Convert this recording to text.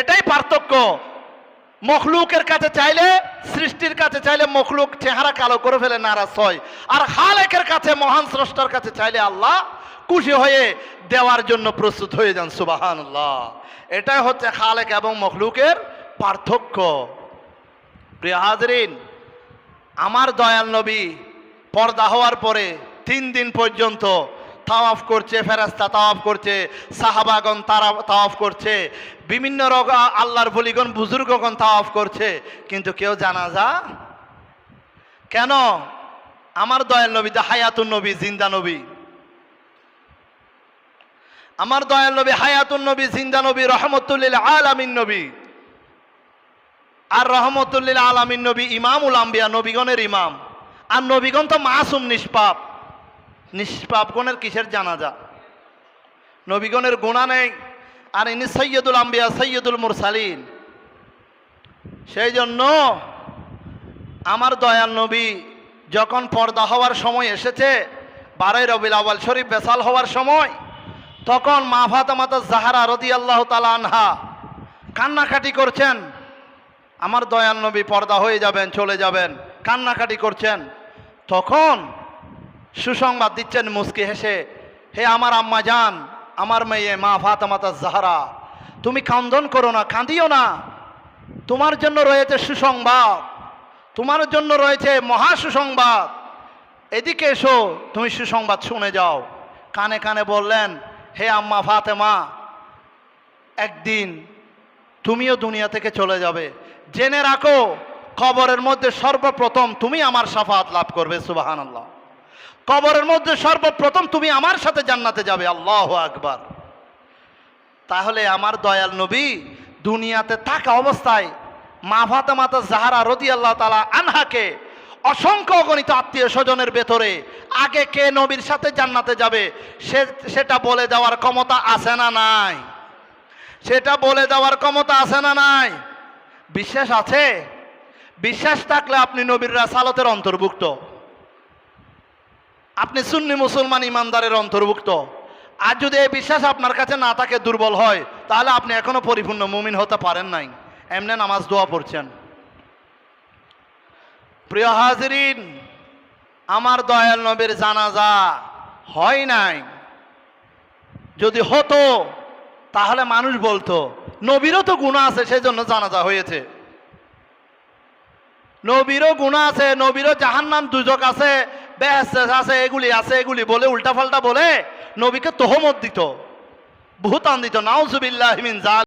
এটাই পার্থক্য। মখলুকের কাছে চাইলে, সৃষ্টির কাছে চাইলে মখলুক চেহারা কালো করে ফেলে নারাজ হয়। আর হালেকের কাছে, মহান স্রষ্টার কাছে চাইলে আল্লাহ খুশি হয়ে দেওয়ার জন্য প্রস্তুত হয়ে যান সুবাহান এটাই হচ্ছে খালেক এবং মখলুকের পার্থক্য। প্রিয় হাজরিন, আমার দয়াল নবী পর্দা হওয়ার পরে তিন দিন পর্যন্ত তাওয়াফ করছে ফেরাস্তা তাওয়াফ করছে, সাহাবাগণ তারা তাওয়াফ করছে, বিভিন্ন রোগ, আল্লাহর বলিগণ বুজুর্গগণ তাওয়াফ করছে, কিন্তু কেউ জানাজা কেন? আমার দয়াল নবী যে হায়াতুন নবী, জিন্দা নবী। আমার দয়াল নবী হায়াতুন নবী, জিন্দা নবী, রহমতুল্লিল আলামিন নবী। আর রহমতুল্লিল আলামিন নবী, ইমামুল আম্বিয়া, নবীগণের ইমাম। আর নবীগণ তো মাসুম নিষ্পাপ। নিষ্পাপ গণের কিসের জানাজা? নবীগণের গুণা নেই। আর ইনি সৈয়দুল আম্বিয়া, সৈয়দুল মুরসালিন। সেই জন্য আমার দয়াল নবী যখন পর্দা হওয়ার সময় এসেছে, বারোই রবিল আওয়াল শরীফ বেসাল হওয়ার সময়, তখন মা ফাতামাতা জাহারা রদি আল্লাহ তালা আনহা কান্নাকাটি করছেন। আমার দয়াল নবী পর্দা হয়ে যাবেন, চলে যাবেন, কান্নাকাটি করছেন। তখন সুসংবাদ দিচ্ছেন মুস্কি হেসে, হে আমার আম্মা যান আমার মেয়ে মা ফাতামাতা জাহারা, তুমি কান্দন করো না, কাঁদিও না। তোমার জন্য রয়েছে সুসংবাদ, তোমার জন্য রয়েছে মহা সুসংবাদ। এদিকে এসো, তুমি সুসংবাদ শুনে যাও। কানে কানে বললেন, হে আম্মা ফাতেমা, একদিন তুমিও দুনিয়া থেকে চলে যাবে। জেনে রাখো, কবরের মধ্যে সর্বপ্রথম তুমি আমার সাফাত লাভ করবে সুবাহান আল্লাহ কবরের মধ্যে সর্বপ্রথম তুমি আমার সাথে জান্নাতে যাবে, আল্লাহ আকবার। তাহলে আমার দয়াল নবী দুনিয়াতে থাকা অবস্থায় মা ফাতে মাতা জাহারা রদি আল্লাহ তালা আনহাকে অসংখ্য গণিত আত্মীয় স্বজনের ভেতরে আগে কে নবীর সাথে জান্নাতে যাবে, সে, সেটা বলে দেওয়ার ক্ষমতা আছে না নাই? সেটা বলে দেওয়ার ক্ষমতা আছে না নাই? বিশ্বাস আছে? বিশ্বাস থাকলে আপনি নবীর রাসালতের অন্তর্ভুক্ত। আপনি সুন্নি মুসলমান ইমানদারের অন্তর্ভুক্ত। আর যদি এই বিশ্বাস আপনার কাছে না থাকে, দুর্বল হয়, তাহলে আপনি এখনও পরিপূর্ণ মুমিন হতে পারেন নাই। এমনি নামাজ দোয়া পড়ছেন। প্রিয় হাজরিন, আমার দয়াল নবীর জানাজা হয় নাই। যদি হতো, তাহলে মানুষ বলতো, নবীরও তো গুণা আছে সেই জন্য জানাজা হয়েছে। নবীরও গুণা আছে, নবীরও জাহান্নাম দুজক আছে বেহেস আছে, এগুলি আছে, এগুলি বলে উল্টা ফাল্টা বলে নবীকে তহমত দিত, ভূতান দিত নাও জুবিল্লাহ